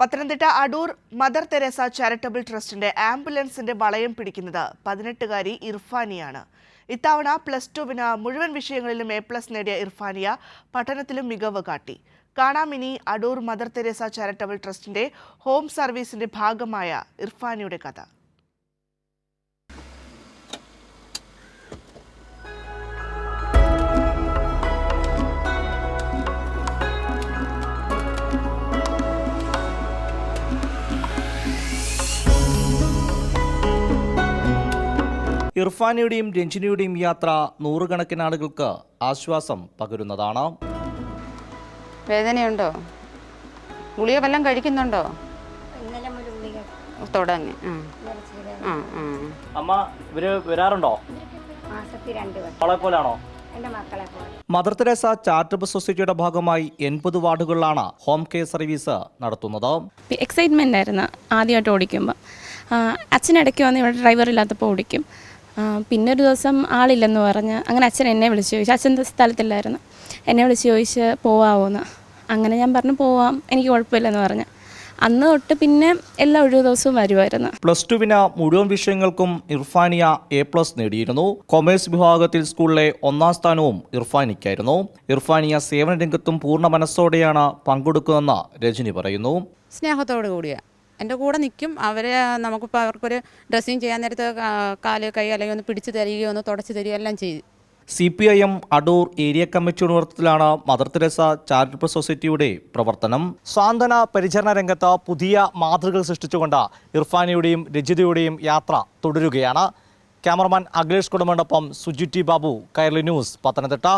Pathanamthitta Adoor Mother Teresa charitable ട്രസ്റ്റിന്റെ ആംബുലൻസിന്റെ വളയം പിടിക്കുന്നത് പതിനെട്ടുകാരി ഇർഫാനിയാണ്. ഇത്തവണ പ്ലസ് ടുവിന് മുഴുവൻ വിഷയങ്ങളിലും എ പ്ലസ് നേടിയ ഇർഫാനിയ പഠനത്തിലും മികവ് കാട്ടി. കാണാമിനി അടൂർ മദർ തെരേസ ചാരിറ്റബിൾ ട്രസ്റ്റിന്റെ ഹോം സർവീസിന്റെ ഭാഗമായ ഇർഫാനിയുടെ കഥ. ഇർഫാനിയുടെയും രഞ്ജിനിയുടെയും യാത്ര നൂറുകണക്കിന് ആളുകൾക്ക് ആശ്വാസം പകരുന്നതാണ്. വേദനയുണ്ടോ? ഗുളിക വല്ലതും കഴിക്കുന്നുണ്ടോ? തുടങ്ങി. അമ്മ ഇവർ വരാറുണ്ടോ? പോലാണോ മദർ തെരേസ ചാരിറ്റബിൾ സൊസൈറ്റിയുടെ ഭാഗമായി എൺപത് വാർഡുകളിലാണ് ഹോം കെയർ സർവീസ് നടത്തുന്നത്. എക്സൈറ്റ്മെന്റ് ആയിരുന്നു ആദ്യമായിട്ട് ഓടിക്കുമ്പോൾ അച്ഛനിടയ്ക്ക് വന്ന് ഇവിടെ ഡ്രൈവർ ഇല്ലാത്തപ്പോൾ ഓടിക്കും. പിന്നെ ഒരു ദിവസം ആളില്ലെന്ന് പറഞ്ഞ് അങ്ങനെ അച്ഛൻ എന്നെ വിളിച്ച് ചോദിച്ചു അച്ഛൻ സ്ഥലത്തില്ലായിരുന്നു? എന്നെ വിളിച്ച് ചോദിച്ച് പോവാമോന്ന് അങ്ങനെ ഞാൻ പറഞ്ഞു പോവാം എനിക്ക് കുഴപ്പമില്ലെന്ന് പറഞ്ഞ്. അന്ന് തൊട്ട് പിന്നെ എല്ലാ ഒഴിവു ദിവസവും വരുമായിരുന്നു പ്ലസ് ടുവിന് മുഴുവൻ വിഷയങ്ങൾക്കും ഇർഫാനിയ എ പ്ലസ് നേടിയിരുന്നു. കൊമേഴ്സ് വിഭാഗത്തിൽ സ്കൂളിലെ ഒന്നാം സ്ഥാനവും ഇർഫാനിക്കായിരുന്നു. ഇർഫാനിയ സേവന രംഗത്തും പൂർണ മനസ്സോടെയാണ് പങ്കെടുക്കുന്നതെന്ന് രജനി പറയുന്നു. സ്നേഹത്തോടു കൂടിയാണ് എന്റെ കൂടെ നിൽക്കും അവർ നമുക്കിപ്പോൾ അവർക്കൊരു ഡ്രസ്സിങ് ചെയ്യാൻ നേരത്ത് കാൽ കൈ അല്ലെങ്കിൽ ഒന്ന് പിടിച്ചു തരികയോ ഒന്ന് തുടച്ചു തരികയോ എല്ലാം ചെയ്യും. C P I M Adoor area കമ്മിറ്റിയുടെ നേതൃത്വത്തിലാണ് മദർ തെരേസ ചാരിറ്റബിൾ സൊസൈറ്റിയുടെ പ്രവർത്തനം. സാന്ത്വന പരിചരണ രംഗത്ത് പുതിയ മാതൃകൾ സൃഷ്ടിച്ചുകൊണ്ട് ഇർഫാനിയുടെയും രജിതയുടെയും യാത്ര തുടരുകയാണ്. ക്യാമറമാൻ അഖിലേഷ് കുടുംബനൊപ്പം സുജിറ്റി ബാബു കൈരളി ന്യൂസ് പത്തനംതിട്ട.